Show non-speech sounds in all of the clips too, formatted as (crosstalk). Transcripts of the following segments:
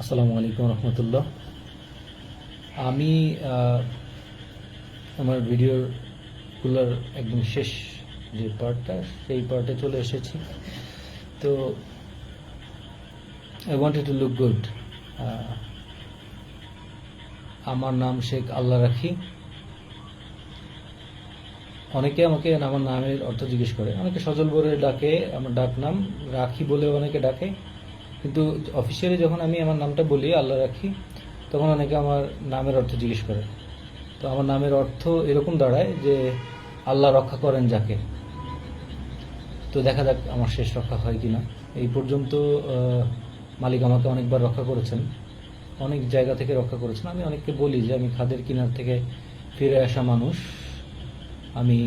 আসসালামু আলাইকুম রহমতুল্লাহ। আমি আমার ভিডিওগুলোর একদম শেষ যে পার্টটা, সেই পার্টে চলে এসেছি। তো I wanted to look good আমার নাম শেখ আল্লাহ রাখি। অনেকে আমাকে আমার নামের অর্থ জিজ্ঞেস করে, অনেকে সজল বলে ডাকে, আমার ডাক নাম রাখি বলে অনেকে ডাকে। কিন্তু অফিসিয়ালি যখন আমি আমার নামটা বলি আল্লাহ রাখি তখন অনেকে আমার নামের অর্থ জিজ্ঞেস করে। তো আমার নামের অর্থ এরকম দাঁড়ায় যে, আল্লাহ রক্ষা করেন যাকে। তো দেখা যাক আমার শেষ রক্ষা হয় কিনা। এই পর্যন্ত মালিক আমাকে অনেকবার রক্ষা করেছেন। অনেক জায়গা থেকে রক্ষা করেছেন। আমি অনেককে বলি যে, আমি খাদের কিনার থেকে ফিরে আসা মানুষ। আমি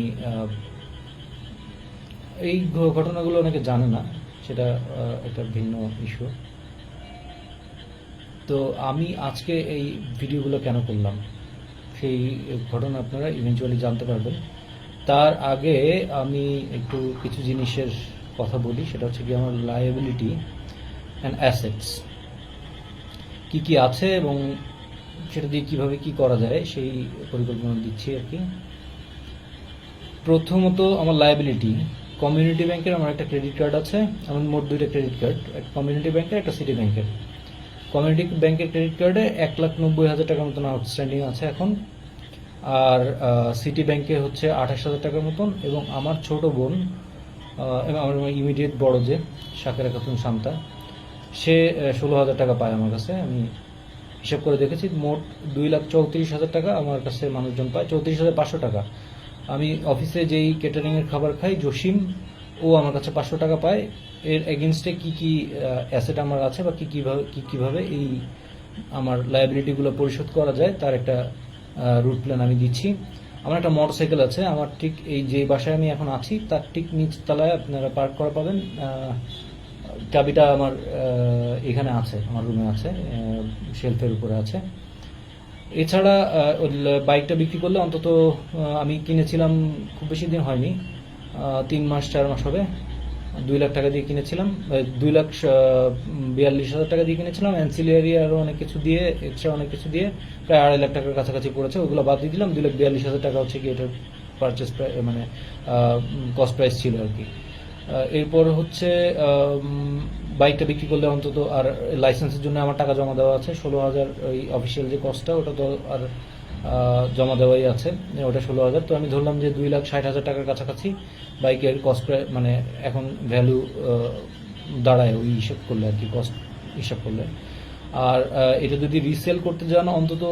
এই ঘটনাগুলো অনেকে জানে না। সেটা একটা ভিন্ন ইস্যু তো আমি আজকে এই ভিডিওগুলো কেন করলাম? সেই ঘটনা আপনারা ইভেনচুয়ালি জানতে পারবেন। তার আগে আমি একটু কিছু জিনিসের কথা বলি, সেটা হচ্ছে কি আমার লায়াবিলিটি অ্যান্ড অ্যাসেটস কি কি আছে এবং সেটা দিয়ে কীভাবে কি করা যায়, সেই পরিকল্পনা দিচ্ছি আর কি। প্রথমত আমার লায়াবিলিটি কমিউনিটি ব্যাংকের আমার একটা ক্রেডিট কার্ড আছে, আমার মোট দুইটা ক্রেডিট কার্ড একটা কমিউনিটি ব্যাংকের একটা সিটি ব্যাংকের কমিউনিটি ব্যাংকের ক্রেডিট কার্ডে এক লাখ নব্বই হাজার টাকার মতন আউটস্ট্যান্ডিং আছে এখন, আর সিটি ব্যাংকে হচ্ছে আঠাশ হাজার টাকার মতন, এবং আমার ছোট বোন আমার ইমিডিয়েট বড় যে, শাকেরা খাতুন শান্তা, সে ষোলো হাজার টাকা পায় আমার কাছে। আমি হিসাব করে দেখেছি, মোট দুই লাখ চৌত্রিশ হাজার টাকা আমার কাছে মানুষজন পায়, চৌত্রিশ হাজার পাঁচশো টাকা। আমি অফিসে যেই ক্যাটারিং এর খাবার খাই, জসিম, ও আমার কাছে পাঁচশো টাকা পায়। এর এগেনস্টে কি কি অ্যাসেট আমার আছে বা কি কীভাবে কি কীভাবে এই আমার লায়াবিলিটিগুলো পরিশোধ করা যায়, তার একটা রুট প্ল্যান আমি দিচ্ছি। আমার একটা মোটরসাইকেল আছে, আমার ঠিক এই যে বাসায় আমি এখন আছি, তার ঠিক নিচ তলায় আপনারা পার্ক করা পাবেন। চাবিটা আমার এখানে আছে, আমার রুমে আছে শেলফের উপরে আছে। এছাড়া বাইকটা বিক্রি করলে অন্তত আমি কিনেছিলাম, খুব বেশি দিন হয়নি। তিন মাস, চার মাস হবে। দুই লাখ টাকা দিয়ে কিনেছিলাম। দুই লাখ বিয়াল্লিশ হাজার টাকা দিয়ে কিনেছিলাম। অ্যান্সিলিয়ারি আরও অনেক কিছু দিয়ে এক্সট্রা অনেক কিছু দিয়ে প্রায় আড়াই লাখ টাকার কাছাকাছি পড়েছে। ওগুলো বাদ দিয়ে দিলাম। দুই লাখ বিয়াল্লিশ হাজার টাকা হচ্ছে কি এটার পারচেস মানে কস্ট প্রাইস ছিল আর কি। এরপর হচ্ছে বাইকটা বিক্রি করলে অন্তত আর লাইসেন্সের জন্য আমার টাকা জমা দেওয়া আছে। ষোলো হাজার ওই অফিসিয়াল যে কস্টটা ওটা তো আর জমা দেওয়াই আছে। ওটা ষোলো হাজার। তো আমি ধরলাম যে দুই লাখ ষাট হাজার টাকার কাছাকাছি বাইকের কস্ট মানে এখন ভ্যালু দাঁড়ায় ওই হিসাব করলে আর কি কস্ট হিসাব করলে। আর এটা যদি রিসেল করতে যান, অন্তত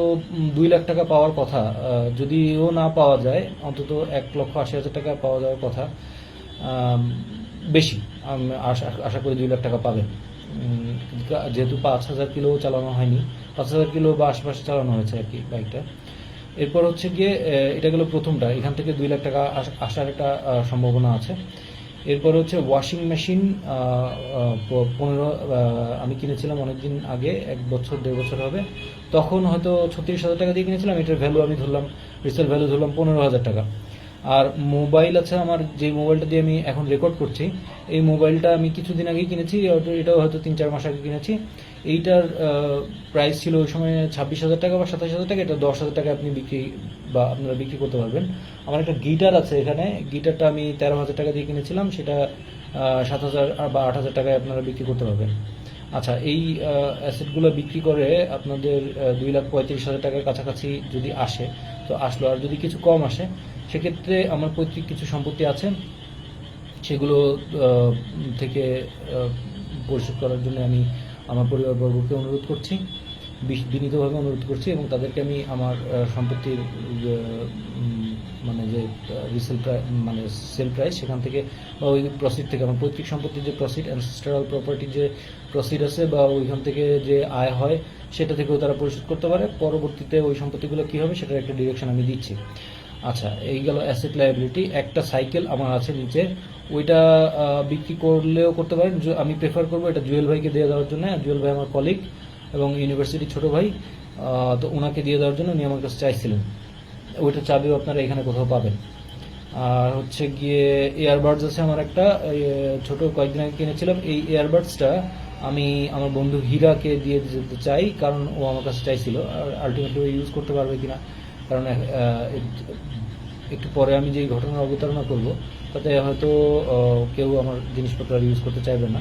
দুই লাখ টাকা পাওয়ার কথা। যদিও না পাওয়া যায়, অন্তত এক লক্ষ আশি হাজার টাকা পাওয়া যাওয়ার কথা। বেশি। আশা করি দুই লাখ টাকা পাবেন। যেহেতু পাঁচ হাজার কিলো চালানো হয়নি, পাঁচ হাজার কিলো বা আশেপাশে চালানো হয়েছে আর কি বাইকটা। এরপর হচ্ছে গিয়ে এটা গেল প্রথমটা। এখান থেকে দুই লাখ টাকা আস- আসার একটা সম্ভাবনা আছে। এরপর হচ্ছে ওয়াশিং মেশিন পনেরো আমি কিনেছিলাম অনেকদিন আগে, এক বছর, দেড় বছর হবে। তখন হয়তো ছত্রিশ হাজার টাকা দিয়ে কিনেছিলাম, এটার ভ্যালু আমি ধরলাম রিসেল ভ্যালু ধরলাম পনেরো হাজার টাকা। আর মোবাইল আছে আমার, যে মোবাইলটা দিয়ে আমি এখন রেকর্ড করছি, এই মোবাইলটা আমি কিছুদিন আগেই কিনেছি, এটাও হয়তো তিন চার মাস আগে কিনেছি। এইটার প্রাইস ছিল ওই সময় ছাব্বিশ হাজার টাকা বা সাতাশ হাজার টাকা, এটা দশ হাজার টাকা আপনি বিক্রি বা আপনারা বিক্রি করতে পারবেন। আমার একটা গিটার আছে এখানে, গিটারটা আমি তেরো হাজার টাকা দিয়ে কিনেছিলাম, সেটা সাত হাজার বা আট হাজার টাকায় আপনারা বিক্রি করতে পারবেন। আচ্ছা এই অ্যাসেটগুলো বিক্রি করে আপনাদের দুই লাখ পঁয়ত্রিশ হাজার টাকার কাছাকাছি যদি আসে, তো আসলো। আর যদি কিছু কম আসে সেক্ষেত্রে আমার পৈতৃক কিছু সম্পত্তি আছে। সেগুলো থেকে পরিশোধ করার জন্য আমি আমার পরিবারবর্গকে অনুরোধ করছি বিনীতভাবে অনুরোধ করছি এবং তাদেরকে আমি আমার সম্পত্তির মানে যে রিসেল মানে সেল প্রাইস সেখান থেকে বা ওই প্রসিড থেকে আমার পৈতৃক সম্পত্তির যে প্রসিড অ্যানসেস্টারাল প্রপার্টির যে প্রসিড আছে বা ওইখান থেকে যে আয় হয়, সেটা থেকেও তারা পরিশোধ করতে পারে। পরবর্তীতে ওই সম্পত্তিগুলো কী হবে সেটার একটা ডিরেকশন আমি দিচ্ছি। আচ্ছা এই গেল অ্যাসেট লায়াবিলিটি একটা সাইকেল আমার আছে নিচে। ওইটা বিক্রি করলেও করতে পারেন আমি প্রেফার করব এটা জুয়েল ভাইকে দিয়ে দেওয়ার জন্য, জুয়েল ভাই আমার কলিগ এবং ইউনিভার্সিটির ছোট ভাই তো ওনাকে দিয়ে দেওয়ার জন্য উনি আমার কাছে চাইছিলেন। ওইটা চাবিও আপনারা এখানে কোথাও পাবেন। আর হচ্ছে গিয়ে এয়ারবাডস আছে আমার একটা ছোট কয়েকদিন আগে কিনেছিলাম। এই এয়ারবাডসটা আমি আমার বন্ধু হীরাকে দিয়ে দিতে চাই, কারণ ও আমার কাছে চাইছিল, আর আলটিমেটলি ইউজ করতে পারবে কিনা। কারণ একটু পরে আমি যে ঘটনার অবতারণা করব, তাতে হয়তো কেউ আমার জিনিসপত্র ইউজ করতে চাইবে না।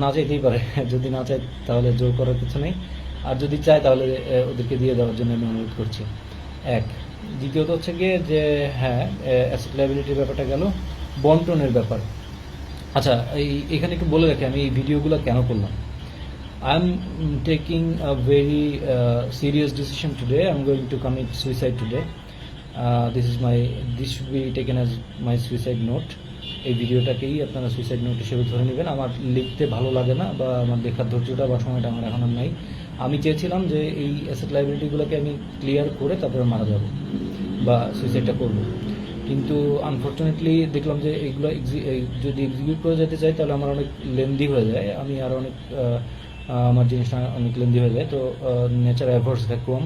না চাইতেই পারে। (laughs) যদি না চায়, তাহলে জোর করার কিছু নেই। আর যদি চায়, তাহলে ওদেরকে দিয়ে দেওয়ার জন্য আমি অনুরোধ করছি। এক। দ্বিতীয়ত হচ্ছে গিয়ে যে হ্যাঁ অ্যাসেট লাইবিলিটির ব্যাপারটা গেল, বন্টনের ব্যাপার। আচ্ছা এই, এখানে একটু বলে রাখি, আমি এই ভিডিওগুলো কেন করলাম? I am taking a very serious decision today I am going to commit suicide today this is my this should be taken as my suicide note এই ভিডিওটাকেই আপনারা সুইসাইড নোট হিসেবে ধরে নেবেন। আমার লিখতে ভালো লাগে না বা আমার লেখার ধৈর্যটা বা সময়টা আমার এখন আর নাই। আমি চেয়েছিলাম যে এই অ্যাসেট লাইবিলিটিগুলোকে আমি ক্লিয়ার করে তারপরে মারা যাব বা সুইসাইডটা করব। কিন্তু আনফর্চুনেটলি দেখলাম যে এই যদি এক্সিকিউট করে যেতে চাই তাহলে আমার অনেক লেন্দি হয়ে যায়। আমি আর অনেক আমার জিনিসটা অনেক লেন্দি হয়ে যায়। তো নেচার অ্যাভার্স ভ্যাকুয়াম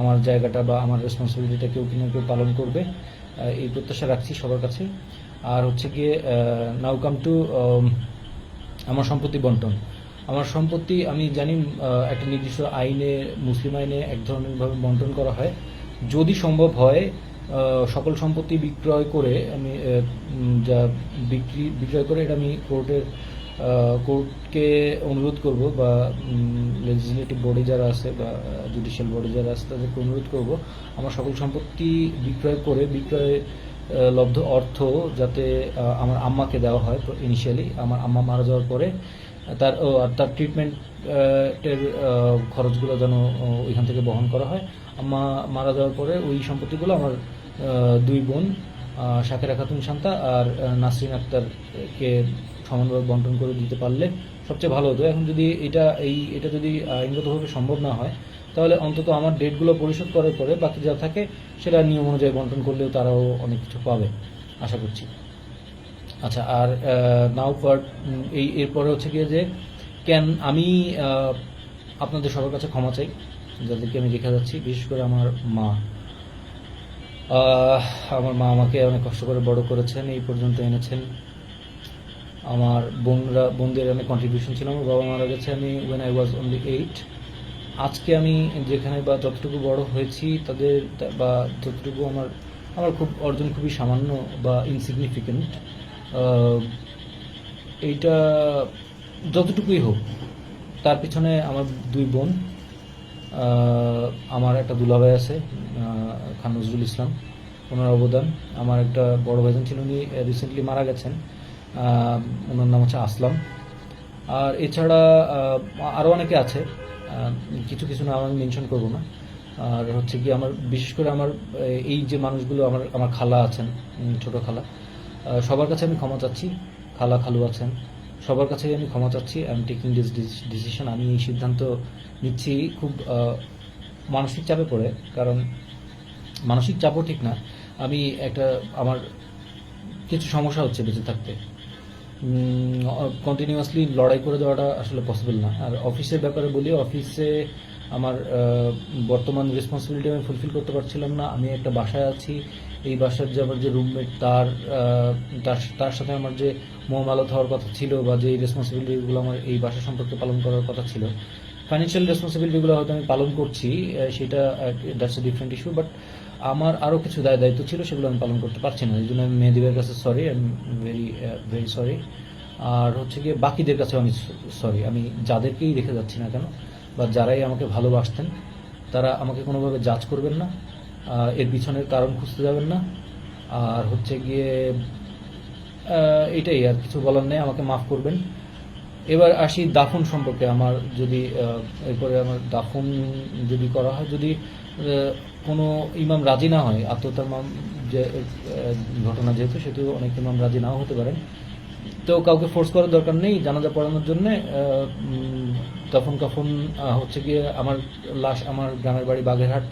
আমার জায়গাটা বা আমার রেসপন্সিবিলিটিটা কেউ কিনা কেউ পালন করবে। এই প্রত্যাশা রাখছি সবার কাছে। আর হচ্ছে গিয়ে নাও কাম টু আমার সম্পত্তি বন্টন। আমার সম্পত্তি, আমি জানি একটা নির্দিষ্ট আইনে, মুসলিম আইনে এক ধরনের ভাবে বন্টন করা হয়। যদি সম্ভব হয় সকল সম্পত্তি বিক্রয় করে আমি যা বিক্রি, বিক্রয় করে এটা আমি কোর্টের কোর্টকে অনুরোধ করব বা লেজিসলেটিভ বডি যারা আছে বা জুডিশিয়াল বডি যারা আছে তাদেরকে অনুরোধ করব আমার সকল সম্পত্তি বিক্রয় করে, বিক্রয় লব্ধ অর্থ যাতে আমার আম্মাকে দেওয়া হয় ইনিশিয়ালি আমার আম্মা মারা যাওয়ার পরে, তার আর তার ট্রিটমেন্ট এর খরচগুলো যেন ওইখান থেকে বহন করা হয়। আম্মা মারা যাওয়ার পরে ওই সম্পত্তিগুলো আমার দুই বোন শাকেরা খাতুন শান্তা আর নাসরিন আক্তারকে সমানভাবে বন্টন করে দিতে পারলে সবচেয়ে ভালো হতো। এখন যদি এটা, এই, এটা যদি আইনগতভাবে সম্ভব না হয়, তাহলে অন্তত আমার ডেটগুলো পরিশোধ করার পরে বাকি যা থাকে সেটা নিয়ম অনুযায়ী বন্টন করলেও তারাও অনেক কিছু পাবে, আশা করছি। আচ্ছা আর নাও পার্ট এই, এরপরে হচ্ছে গিয়ে যে ক্যান আমি আপনাদের সবার কাছে ক্ষমা চাই, যাদেরকে আমি রেখে যাচ্ছি, বিশেষ করে আমার মা। আমার মা আমাকে অনেক কষ্ট করে বড় করেছেন, এই পর্যন্ত এনেছেন। আমার বোনরা, বোনদের আমি কন্ট্রিবিউশন ছিল আমার বাবা মারা গেছে আমি when I was only eight আজকে আমি যেখানে বা যতটুকু বড় হয়েছি, তাদের বা যতটুকু আমার আমার খুব, অর্জন খুবই সামান্য বা ইনসিগনিফিকেন্ট এইটা যতটুকুই হোক, তার পিছনে আমার দুই বোন আমার একটা দুলাভাই আছে খান নজরুল ইসলাম, ওনার অবদান। আমার একটা বড় ভাইজান ছিল, উনি রিসেন্টলি মারা গেছেন। ওনার নাম হচ্ছে আসলাম। আর এছাড়া আরও অনেকে আছে। কিছু কিছু নাম আমি মেনশন করব না। আর হচ্ছে কি, আমার, বিশেষ করে আমার, এই যে মানুষগুলো আমার আমার খালা আছেন ছোট খালা সবার কাছে আমি ক্ষমা চাচ্ছি। খালা খালু আছেন, সবার কাছেই আমি ক্ষমা চাচ্ছি। I am taking this decision আমি এই সিদ্ধান্ত নিচ্ছি খুব মানসিক চাপে পড়ে। কারণ মানসিক চাপও ঠিক না। আমি একটা, আমার কিছু সমস্যা হচ্ছে বেঁচে থাকতে। কন্টিনিউয়াসলি লড়াই করে দেওয়াটা আসলে পসিবল না। আর অফিসের ব্যাপারে বলি অফিসে আমার বর্তমান রেসপন্সিবিলিটি আমি ফুলফিল করতে পারছিলাম না। আমি একটা বাসায় আছি। এই বাসার যে আমার যে রুমমেট তার তার সাথে আমার যে মোহামালত হওয়ার কথা ছিল বা যে রেসপন্সিবিলিটিগুলো আমার এই বাসা সম্পর্কে পালন করার কথা ছিল ফাইন্যান্সিয়াল রেসপন্সিবিলিটিগুলো হয়তো আমি পালন করছি সেটা that's a different issue but আমার আরও কিছু দায় দায়িত্ব ছিল, সেগুলো আমি পালন করতে পারছি না। এই জন্য আমি মেহেদিবের কাছে sorry I am very very sorry আর হচ্ছে গিয়ে বাকিদের কাছেও আমি সরি আমি যাদেরকেই রেখে যাচ্ছি না কেন, বা যারাই আমাকে ভালোবাসতেন, তারা আমাকে কোনোভাবে জাজ করবেন না এর পিছনের কারণ খুঁজতে যাবেন না। আর হচ্ছে গিয়ে এটাই আর কিছু বলার নেই, আমাকে মাফ করবেন। এবার আসি দাফন সম্পর্কে। আমার যদি এরপরে আমার দাফন যদি করা হয়, যদি কোনো ইমাম রাজি না হয়, আত্মহত্যার যে ঘটনা যেহেতু সেহেতু অনেক ইমাম রাজি নাও হতে পারেন। তো কাউকে ফোর্স করার দরকার নেই, জানাজা পড়ানোর জন্য তখন কখন হচ্ছে গিয়ে আমার লাশ আমার গ্রামের বাড়ি বাগেরহাট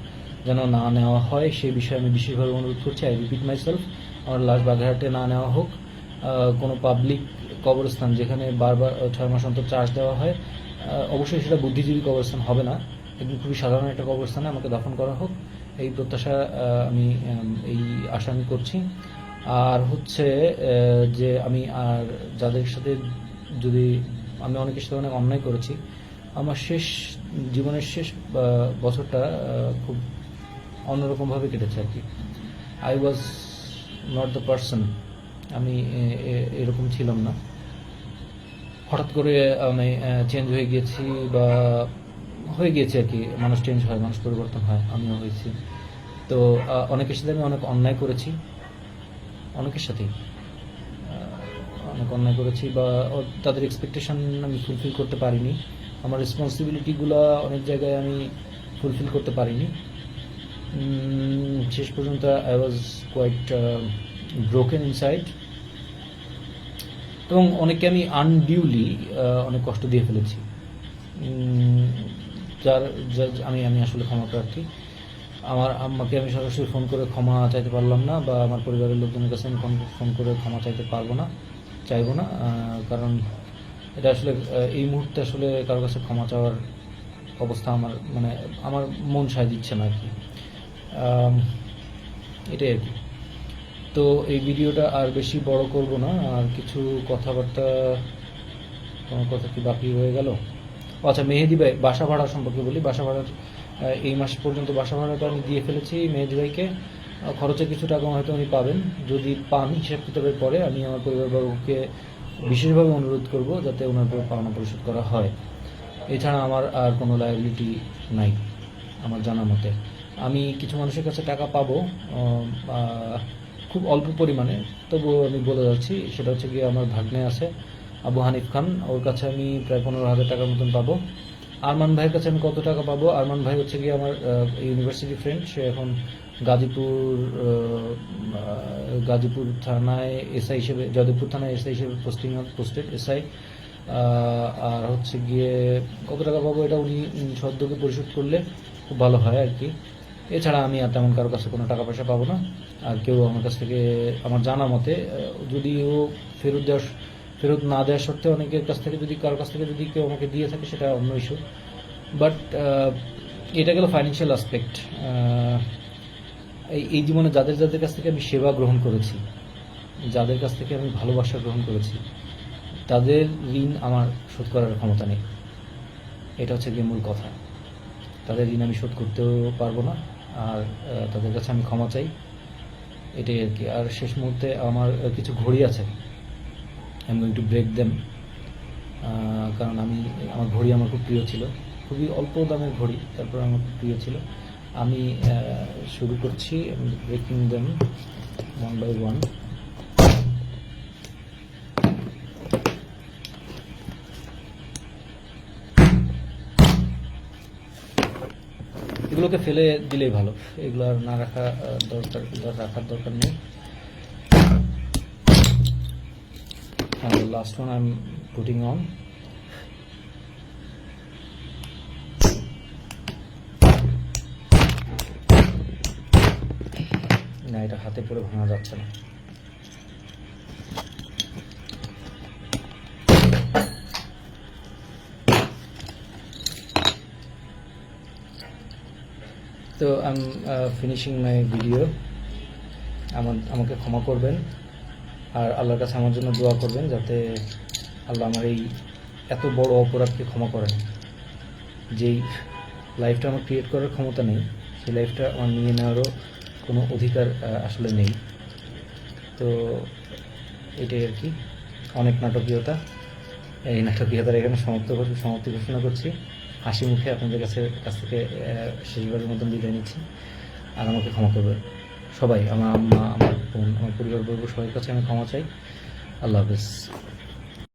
যেন না নেওয়া হয়, সেই বিষয়ে আমি বিশেষভাবে অনুরোধ করছি। আই রিপিট মাইসেলফ আমার লাশ বাগেরহাটে না নেওয়া হোক। কোনো পাবলিক কবরস্থান যেখানে বারবার, ছয় মাস অন্তর চার্জ দেওয়া হয় অবশ্যই সেটা বুদ্ধিজীবী কবরস্থান হবে না। একদম খুবই সাধারণ একটা কবরস্থানে আমাকে দাফন করা হোক। এই প্রত্যাশা আমি এই আশা আমি করছি। আর হচ্ছে যে আমি আর যাদের সাথে যদি আমি অনেকের সাথে অনেক অন্যায় করেছি, আমার শেষ, জীবনের শেষ বছরটা খুব অন্যরকমভাবে কেটেছে আর কি। I was not the person আমি এরকম ছিলাম না। হঠাৎ করে আমি চেঞ্জ হয়ে গিয়েছি বা হয়ে গিয়েছে আর কি, মানুষ চেঞ্জ হয়, মানুষ পরিবর্তন হয়, আমিও হয়েছি। তো অনেকের সাথে আমি অনেক অন্যায় করেছি, অনেকের সাথেই। অনেক অন্যায় করেছি বা তাদের এক্সপেকটেশন আমি ফুলফিল করতে পারিনি। আমার রেসপন্সিবিলিটিগুলো অনেক জায়গায় আমি ফুলফিল করতে পারিনি। শেষ পর্যন্ত I was quite broken inside এবং অনেককে আমি আনডিউলি অনেক কষ্ট দিয়ে ফেলেছি। যার আমি আমি আসলে ক্ষমা প্রার্থী। আমার আম্মাকে আমি সরাসরি ফোন করে ক্ষমা চাইতে পারলাম না বা আমার পরিবারের লোকজনের কাছে আমি ফোন- করে ক্ষমা চাইতে পারব না, চাইব না কারণ এটা আসলে এই মুহূর্তে আসলে কারোর কাছে ক্ষমা চাওয়ার অবস্থা আমার মানে আমার মন সায় দিচ্ছে না আর কি। এটাই আর কি। তো এই ভিডিওটা আর বেশি বড় করব না, আর কিছু কথাবার্তা কোনো কথা কি বাকি হয়ে গেল? আচ্ছা মেহেদি ভাই, বাসা ভাড়া সম্পর্কে বলি। বাসা ভাড়ার এই মাস পর্যন্ত বাসা ভাড়াটা আমি দিয়ে ফেলেছি মেহেদি ভাইকে। খরচে কিছু টাকা হয়তো উনি পাবেন। যদি পান হিসাব কিতাবের পরে আমি আমার পরিবারবর্গকে বিশেষভাবে অনুরোধ করব যাতে ওনার পাওনা পরিশোধ করা হয়। এছাড়া আমার আর কোনো লায়াবিলিটি নাই, আমার জানা মতে। আমি কিছু মানুষের কাছে টাকা পাবো খুব অল্প পরিমাণে। তবুও আমি বলে যাচ্ছি, সেটা হচ্ছে গিয়ে আমার ভাগ্নে আছে। আবু হানিফ খান, ওর কাছে আমি প্রায় পনেরো হাজার টাকার মতন পাবো। আরমান ভাইয়ের কাছে আমি কত টাকা পাবো? আরমান ভাই হচ্ছে গিয়ে আমার ইউনিভার্সিটি ফ্রেন্ড সে এখন গাজীপুর গাজীপুর থানায় এসআই হিসেবে, যাদবপুর থানায় এসআই হিসেবে পোস্টিং পোস্টেড এসআই আর হচ্ছে গিয়ে কত টাকা পাবো এটা উনি সদ্যকে পরিশোধ করলে খুব ভালো হয় আর কি। এছাড়া আমি আর তেমন কারোর কাছে কোনো টাকা পয়সা পাবো না। আর কেউ আমার কাছ থেকে, আমার জানা মতে যদিও ফেরত দেওয়ার ফেরত না দেওয়ার সত্ত্বেও অনেকের কাছ থেকে যদি, কারোর কাছ থেকে যদি কেউ আমাকে দিয়ে থাকে, সেটা অন্য ইস্যু বাট এটা গেল ফাইন্যান্সিয়াল এই এই জীবনে যাদের যাদের কাছ থেকে আমি সেবা গ্রহণ করেছি, যাদের কাছ থেকে আমি ভালোবাসা গ্রহণ করেছি, তাদের ঋণ আমার শোধ করার ক্ষমতা নেই। এটা হচ্ছে গিয়ে মূল কথা। তাদের ঋণ আমি শোধ করতেও পারব না, আর তাদের কাছে আমি ক্ষমা চাই। এটাই আর কি। আর শেষ মুহূর্তে আমার কিছু ঘড়ি আছে। I am going to break them কারণ আমি, আমার ঘড়ি আমার খুব প্রিয় ছিল। খুবই অল্প দামের ঘড়ি, তারপর আমার খুব প্রিয় ছিল। আমি শুরু করছি breaking them one by one এগুলোকে ফেলে দিলেই ভালো। এগুলো আর না রাখা দরকার, রাখার দরকার নেই। And the last one I'm putting on. না, এটা হাতে পরে ভাঙা যাচ্ছে না। তো I am finishing my video আমাকে ক্ষমা করবেন। আর আল্লাহর কাছে আমার জন্য দোয়া করবেন যাতে আল্লাহ আমার এই এত বড় অপরাধকে ক্ষমা করেন। যেই লাইফটা আমার ক্রিয়েট করার ক্ষমতা নেই, সেই লাইফটা আমার নিয়ে নেওয়ারও কোনো অধিকার আসলে নেই। তো এটাই আর কি। অনেক নাটকীয়তা। এই নাটকীয়তার এখানে সমাপ্ত সমাপ্তি ঘোষণা করছি। হাসি মুখে আপনাদের কাছে, কাছ থেকে শেষবারের মতন বিদায় নিচ্ছি। আর আমাকে ক্ষমা করবেন। সবাই আমার আম্মা আমার বোন আমার পরিবারবর্গ সবার কাছে আমি ক্ষমা চাই। আল্লাহ হাফেজ।